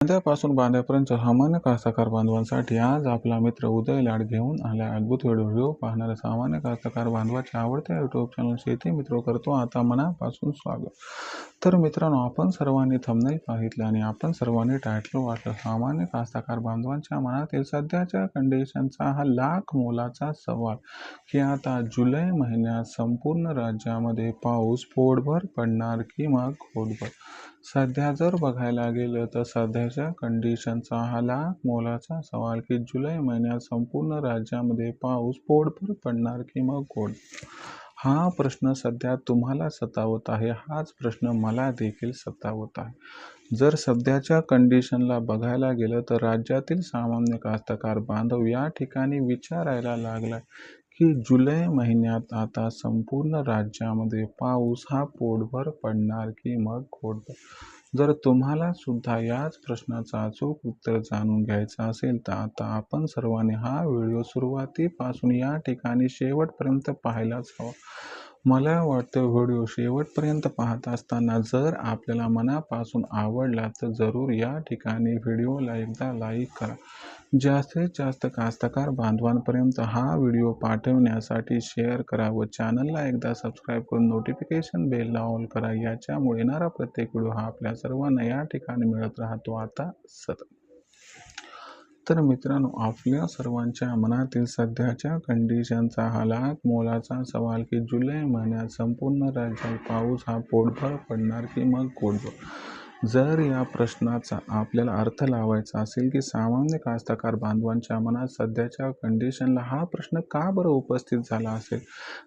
बांध्यापासून बांध्यापर्यंत सामान्य कास्तकार बांधवांसाठी आज आपला मित्र उदय लाड घेऊन आला अद्भुत व्हिडिओ पाहणाऱ्या सामान्य कास्तकार बांधवाच्या आवडत्या युट्यूब चॅनल शेती मित्र करतो आता मनापासून स्वागत. तर मित्रांनो आपण सर्वांनी थंबनेल पाहितलं आणि आपण सर्वांनी टायटल वाचलं सामान्य कास्तकार बांधवांच्या मनातील सध्याच्या कंडिशनचा हा लाख मोलाचा सवाल की आता जुलै महिन्यात संपूर्ण राज्यामध्ये पाऊस पोटभर पडणार की मग खोटभर सध्या जर बघायला गेलं तर सध्याच्या कंडिशनचा हा लाख मोलाचा सवाल की जुलै महिन्यात संपूर्ण राज्यामध्ये पाऊस पोटभर पडणार की मग कोण? हा प्रश्न सध्या तुम्हाला सतावत आहे. हाच प्रश्न मला देखील सतावत आहे. जर सध्याच्या कंडिशनला बघायला गेलं तर राज्यातील सामान्य कास्तकार बांधव या ठिकाणी विचारायला लागला की जुलै महिन्यात आता संपूर्ण राज्यामध्ये पाऊस हा पोटभर पडणार की मग खोटभर जर तुम्हाला सुद्धा याच प्रश्नाचा अचूक उत्तर जाणून घ्यायचं असेल तर आता आपण सर्वांनी हा व्हिडिओ सुरुवातीपासून या ठिकाणी शेवटपर्यंत पाहायलाच हवा. मला वाटतं व्हिडिओ शेवटपर्यंत पाहत असताना जर आपल्याला मनापासून आवडला तर जरूर या ठिकाणी व्हिडिओला एकदा लाईक करा. जास्तीत जास्त कास्तकार बांधवांपर्यंत हा व्हिडिओ पाठवण्यासाठी शेअर करा व चॅनलला एकदा सबस्क्राईब करून नोटिफिकेशन बेलला ऑल करा. याच्यामुळे येणारा प्रत्येक व्हिडिओ हा आपल्या सर्वांना या ठिकाणी मिळत राहतो. आता सतत. तर मित्रांनो आपल्या सर्वांच्या मनातील सध्याच्या कंडिशनचा हालात मोलाचा सवाल की जुलै महिन्यात संपूर्ण राज्यात पाऊस हा पोटभर पडणार की मग कोटभर जर या प्रश्नाचा आपल्याला अर्थ लावायचा असेल की सामान्य कास्तकार बांधवांच्या मनात सध्याच्या कंडिशनला हा प्रश्न का बरं उपस्थित झाला असेल?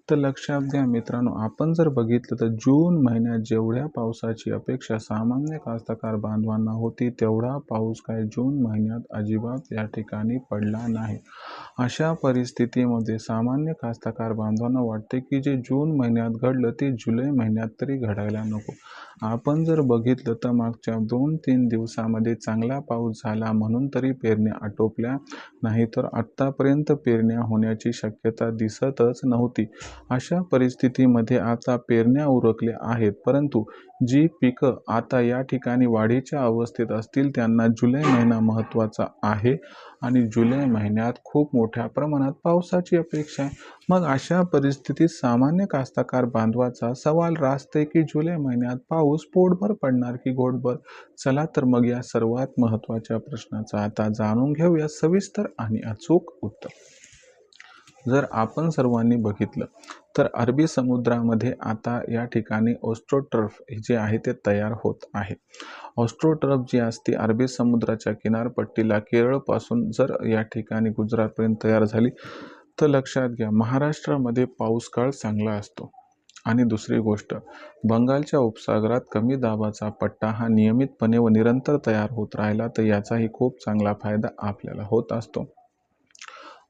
तर लक्षात घ्या मित्रांनो आपण जर बघितलं तर जून महिन्यात जेवढ्या पावसाची अपेक्षा सामान्य कास्तकार बांधवांना होती तेवढा पाऊस काय जून महिन्यात अजिबात या ठिकाणी पडला नाही. अशा परिस्थितीमध्ये सामान्य कास्तकार बांधवांना वाटते की जे जून महिन्यात घडलं ते जुलै महिन्यात तरी घडायला नको. आपण जर बघितलं तर मागच्या दोन तीन दिवसामध्ये चांगला पाऊस झाला म्हणून तरी पेरण्या आटोपल्या नाही तर आत्तापर्यंत पेरण्या होण्याची शक्यता दिसतच नव्हती. अशा परिस्थितीमध्ये आता पेरण्या उरकल्या आहेत परंतु जी पिकं आता या ठिकाणी वाढीच्या अवस्थेत असतील त्यांना जुलै महिना महत्त्वाचा आहे आणि जुलै महिन्यात खूप मोठ्या प्रमाणात पावसाची अपेक्षा आहे. मग अशा परिस्थितीत सामान्य कास्तकार बांधवाचा सवाल रासते की जुलै महिन्यात पाऊस पोटभर पडणार की गोडभर चला तर मग या सर्वात महत्त्वाच्या प्रश्नाचा आता जाणून घेऊया सविस्तर आणि अचूक उत्तर. जर आपण सर्वांनी बघितलं तर अरबी समुद्रामध्ये आता या ठिकाणी ऑस्ट्रोटर्फ जे आहे ते तयार होत आहे. ऑस्ट्रोटर्फ जी असते अरबी समुद्राच्या किनारपट्टीला केरळपासून जर या ठिकाणी गुजरातपर्यंत तयार झाली तर लक्षात घ्या महाराष्ट्रामध्ये पाऊस काळ चांगला असतो. आणि दुसरी गोष्ट बंगालच्या उपसागरात कमी दाबाचा पट्टा हा नियमितपणे व निरंतर तयार होत राहिला तर याचाही खूप चांगला फायदा आपल्याला होत असतो.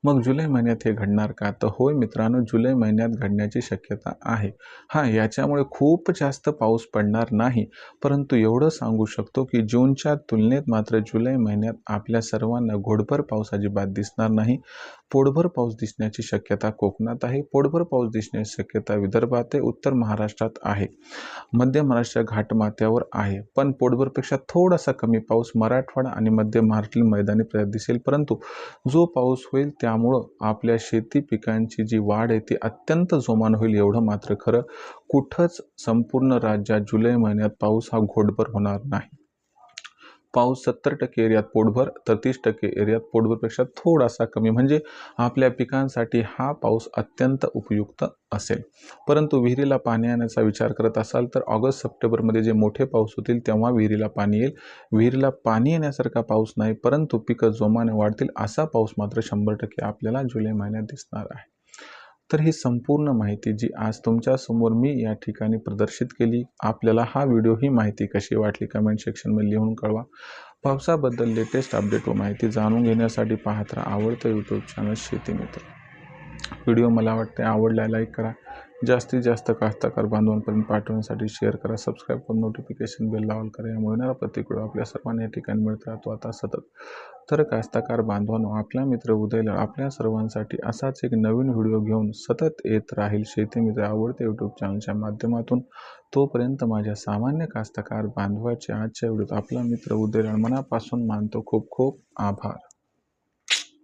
मग जुलै महिन्यात हे घडणार का? तर होय मित्रांनो जुलै महिन्यात घडण्याची शक्यता आहे. हां याच्यामुळे खूप जास्त पाऊस पडणार नाही. परंतु एवढं सांगू शकतो की जूनच्या तुलनेत मात्र जुलै महिन्यात आपल्या सर्वांना घोडभर पाऊस अजिबात दिसणार नाही. पोटभर पाऊस दिसण्याची शक्यता कोकणात आहे. पोटभर पाऊस दिसण्याची शक्यता विदर्भात आहे. उत्तर महाराष्ट्रात आहे. मध्य महाराष्ट्र घाटमाथ्यावर आहे. पण पोटभरपेक्षा थोडासा कमी पाऊस मराठवाडा आणि मध्य महाराष्ट्रातील मैदानी प्रदेशात दिसेल. परंतु जो पाऊस होईल त्यामुळं आपल्या शेती पिकांची जी वाढ आहे ती अत्यंत जोमान होईल एवढं मात्र खरं. कुठंच संपूर्ण राज्यात जुलै महिन्यात पाऊस हा घोटभर होणार नाही. पाऊस सत्तर टक्के एरियात पोटभर तर तीस टक्के एरियात पोटभरपेक्षा थोडासा कमी. म्हणजे आपल्या पिकांसाठी हा पाऊस अत्यंत उपयुक्त असेल. परंतु विहिरीला पाणी आणण्याचा विचार करत असाल तर ऑगस्ट सप्टेंबरमध्ये जे मोठे पाऊस होतील तेव्हा विहिरीला पाणी येईल. विहिरीला पाणी येण्यासारखा पाऊस नाही परंतु पिकं जोमाने वाढतील असा पाऊस मात्र शंभर टक्के आपल्याला जुलै महिन्यात दिसणार आहे. तर ही संपूर्ण माहिती जी आज तुमच्यासमोर मी या ठिकाणी प्रदर्शित केली आपल्याला हा व्हिडिओ ही माहिती कशी वाटली कमेंट सेक्शनमध्ये लिहून कळवा. पावसाबद्दल लेटेस्ट अपडेट व माहिती जाणून घेण्यासाठी पाहत राहा आवडतं यूट्यूब चॅनल शेती मित्र. व्हिडिओ मला वाटते आवडला लाईक करा. जास्तीत जास्त कास्तकार बांधवांपर्यंत पाठवण्यासाठी शेअर करा. सबस्क्राईब करून नोटिफिकेशन बेल लावून करा. यामुळे येणारा प्रत्येक आपल्या सर्वांना या ठिकाणी मिळत. राहतो आता सतत. तर कास्तकार बांधवांनो आपला मित्र उदयला आपल्या सर्वांसाठी असाच एक नवीन व्हिडिओ घेऊन सतत येत राहील. शेती मित्र आवडते यूट्यूब चॅनलच्या माध्यमातून. तोपर्यंत माझ्या सामान्य कास्तकार बांधवाचे आजच्या व्हिडिओत आपला मित्र उदयला मनापासून मानतो खूप खूप आभार.